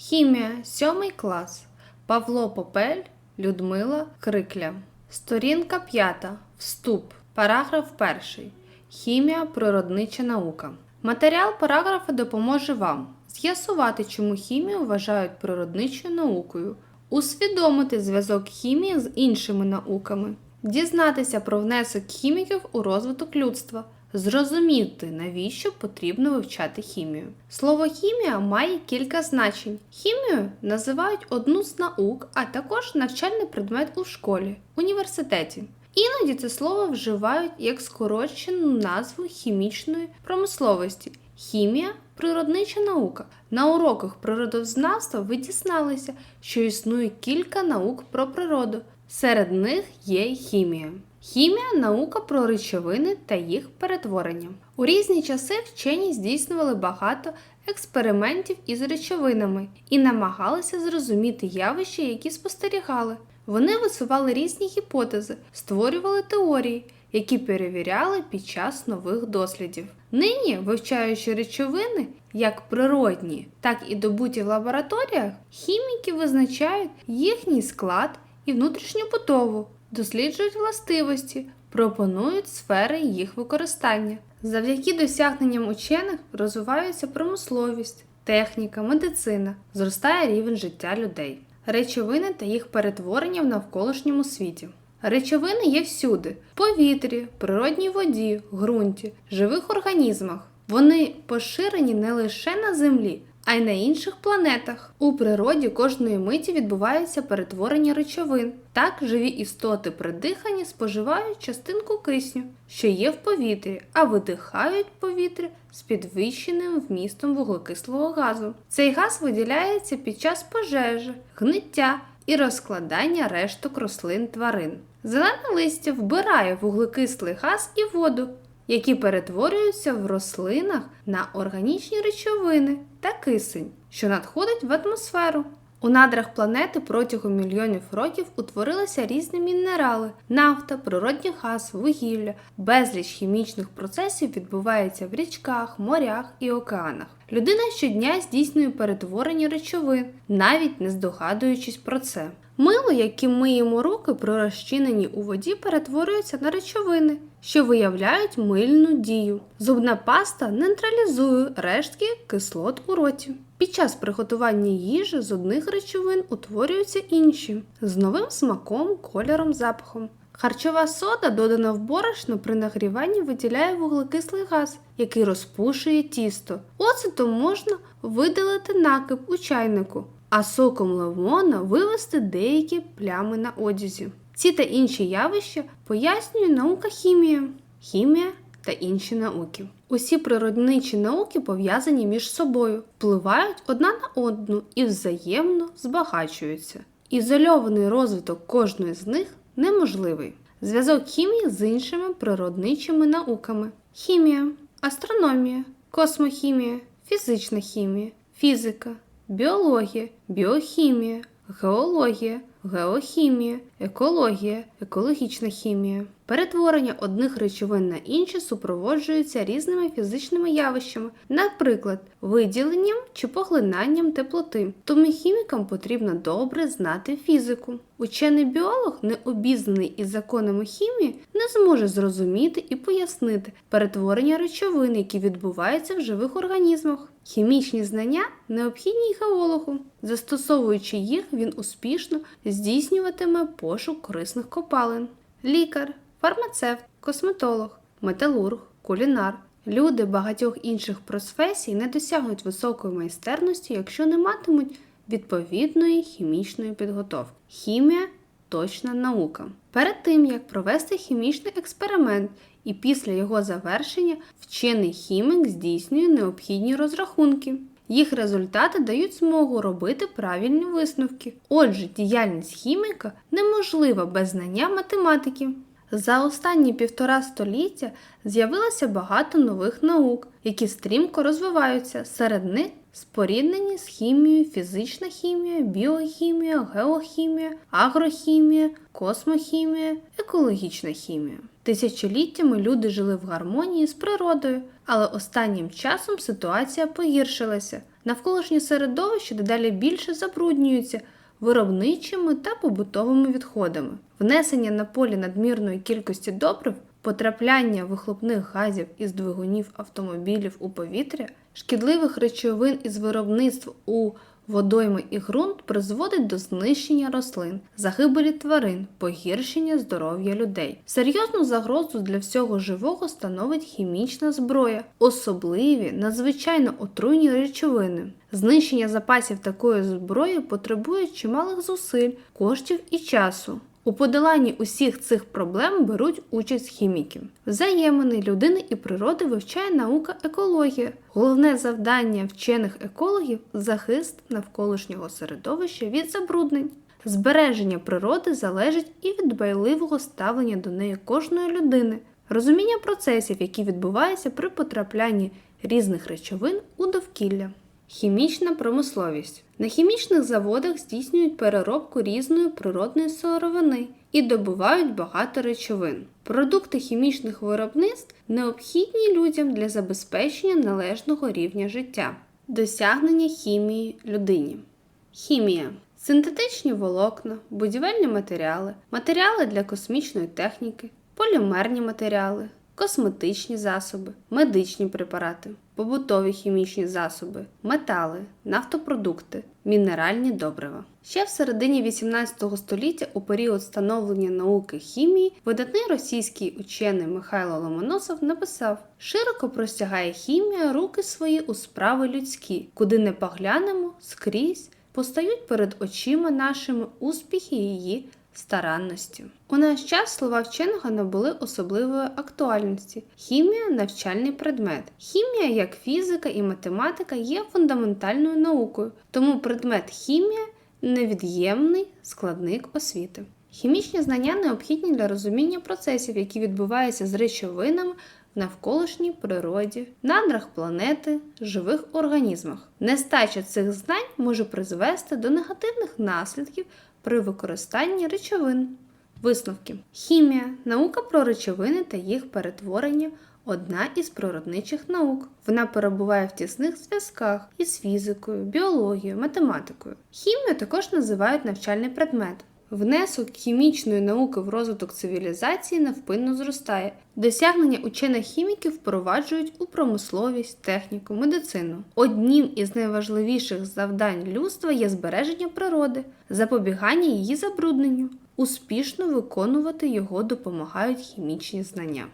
Хімія, сьомий клас. Павло Попель, Людмила Крикля. Сторінка 5. Вступ. Параграф 1. Хімія природнича наука. Матеріал параграфа допоможе вам з'ясувати, чому хімію вважають природничою наукою, усвідомити зв'язок хімії з іншими науками, дізнатися про внесок хіміків у розвиток людства, зрозуміти, навіщо потрібно вивчати хімію. Слово хімія має кілька значень. Хімію називають одну з наук, а також навчальний предмет у школі, університеті. Іноді це слово вживають як скорочену назву хімічної промисловості. Хімія природнича наука. На уроках природознавства ви дізналися, що існує кілька наук про природу. Серед них є хімія. Хімія наука про речовини та їх перетворення. У різні часи вчені здійснювали багато експериментів із речовинами і намагалися зрозуміти явища, які спостерігали. Вони висували різні гіпотези, створювали теорії, які перевіряли під час нових дослідів. Нині, вивчаючи речовини як природні, так і добуті в лабораторіях, хіміки визначають їхній склад і внутрішню будову, досліджують властивості, пропонують сфери їх використання. Завдяки досягненням учених розвиваються промисловість, техніка, медицина, зростає рівень життя людей, речовини та їх перетворення в навколишньому світі. Речовини є всюди: в повітрі, природній воді, ґрунті, живих організмах. Вони поширені не лише на Землі, а й на інших планетах. У природі кожної миті відбувається перетворення речовин. Так живі істоти при диханні споживають частинку кисню, що є в повітрі, а видихають повітря з підвищеним вмістом вуглекислого газу. Цей газ виділяється під час пожежі, гниття і розкладання решток рослин тварин. Зелене листя вбирає вуглекислий газ і воду, які перетворюються в рослинах на органічні речовини та кисень, що надходить в атмосферу. У надрах планети протягом мільйонів років утворилися різні мінерали, нафта, природні газ, вугілля. Безліч хімічних процесів відбувається в річках, морях і океанах. Людина щодня здійснює перетворення речовин, навіть не здогадуючись про це. Мило, яким миємо руки при розчиненні у воді, перетворюється на речовини, що виявляють мильну дію. Зубна паста нейтралізує рештки кислот у роті. Під час приготування їжі з одних речовин утворюються інші з новим смаком, кольором, запахом. Харчова сода, додана в борошно при нагріванні, виділяє вуглекислий газ, який розпушує тісто. Оцетом можна видалити накип у чайнику, а соком лимона вивести деякі плями на одязі. Ці та інші явища пояснює наука хімія, хімія та інші науки. Усі природничі науки пов'язані між собою, впливають одна на одну і взаємно збагачуються. Ізольований розвиток кожної з них неможливий. Зв'язок хімії з іншими природничими науками: хімія, астрономія, космохімія, фізична хімія, фізика, біологія, біохімія, геологія, геохімія, екологія, екологічна хімія. Перетворення одних речовин на інші супроводжується різними фізичними явищами, наприклад, виділенням чи поглинанням теплоти. Тому хімікам потрібно добре знати фізику. Учений біолог, не обізнаний із законами хімії, не зможе зрозуміти і пояснити перетворення речовин, які відбуваються в живих організмах. Хімічні знання необхідні геологу. Застосовуючи їх, він успішно здійснюватиме пошук корисних копалин. Лікар, фармацевт, косметолог, металург, кулінар. Люди багатьох інших професій не досягнуть високої майстерності, якщо не матимуть відповідної хімічної підготовки. Хімія точна наука. Перед тим як провести хімічний експеримент і після його завершення вчений хімік здійснює необхідні розрахунки. Їх результати дають змогу робити правильні висновки. Отже, діяльність хіміка неможлива без знання математики. За останні півтора століття з'явилося багато нових наук, які стрімко розвиваються. Серед них споріднені з хімією, фізична хімія, біохімія, геохімія, агрохімія, космохімія, екологічна хімія. Тисячоліттями люди жили в гармонії з природою, але останнім часом ситуація погіршилася. Навколишнє середовище дедалі більше забруднюється виробничими та побутовими відходами. Внесення на полі надмірної кількості добрив, потрапляння вихлопних газів із двигунів автомобілів у повітря, шкідливих речовин із виробництв у водойми і ґрунт призводить до знищення рослин, загибелі тварин, погіршення здоров'я людей. Серйозну загрозу для всього живого становить хімічна зброя, особливі надзвичайно отруйні речовини. Знищення запасів такої зброї потребує чималих зусиль, коштів і часу. У подоланні усіх цих проблем беруть участь хіміки. Взаємини людини і природи вивчає наука екологія. Головне завдання вчених екологів захист навколишнього середовища від забруднень. Збереження природи залежить і від дбайливого ставлення до неї кожної людини, розуміння процесів, які відбуваються при потраплянні різних речовин у довкілля. Хімічна промисловість. На хімічних заводах здійснюють переробку різної природної сировини і добувають багато речовин. Продукти хімічних виробництв необхідні людям для забезпечення належного рівня життя. Досягнення хімії людині. Хімія. Синтетичні волокна, будівельні матеріали, матеріали для космічної техніки, полімерні матеріали, косметичні засоби, медичні препарати, побутові хімічні засоби, метали, нафтопродукти, мінеральні добрива. Ще в середині 18 століття, у період становлення науки хімії, видатний російський учений Михайло Ломоносов написав: широко простягає хімія руки свої у справи людські, куди не поглянемо скрізь. Постають перед очима нашими успіхи її старанності. У наш час слова вченого набули особливої актуальності. Хімія навчальний предмет. Хімія, як фізика і математика, є фундаментальною наукою, тому предмет хімія невід'ємний складник освіти. Хімічні знання необхідні для розуміння процесів, які відбуваються з речовинами в навколишній природі, надрах планети, живих організмах. Нестача цих знань може призвести до негативних наслідків при використанні речовин. Висновки: хімія, наука про речовини та їх перетворення одна із природничих наук. Вона перебуває в тісних зв'язках із фізикою, біологією, математикою. Хімію також називають навчальний предмет. Внесок хімічної науки в розвиток цивілізації невпинно зростає. Досягнення учених хіміків впроваджують у промисловість, техніку, медицину. Однім із найважливіших завдань людства є збереження природи, запобігання її забрудненню. Успішно виконувати його допомагають хімічні знання.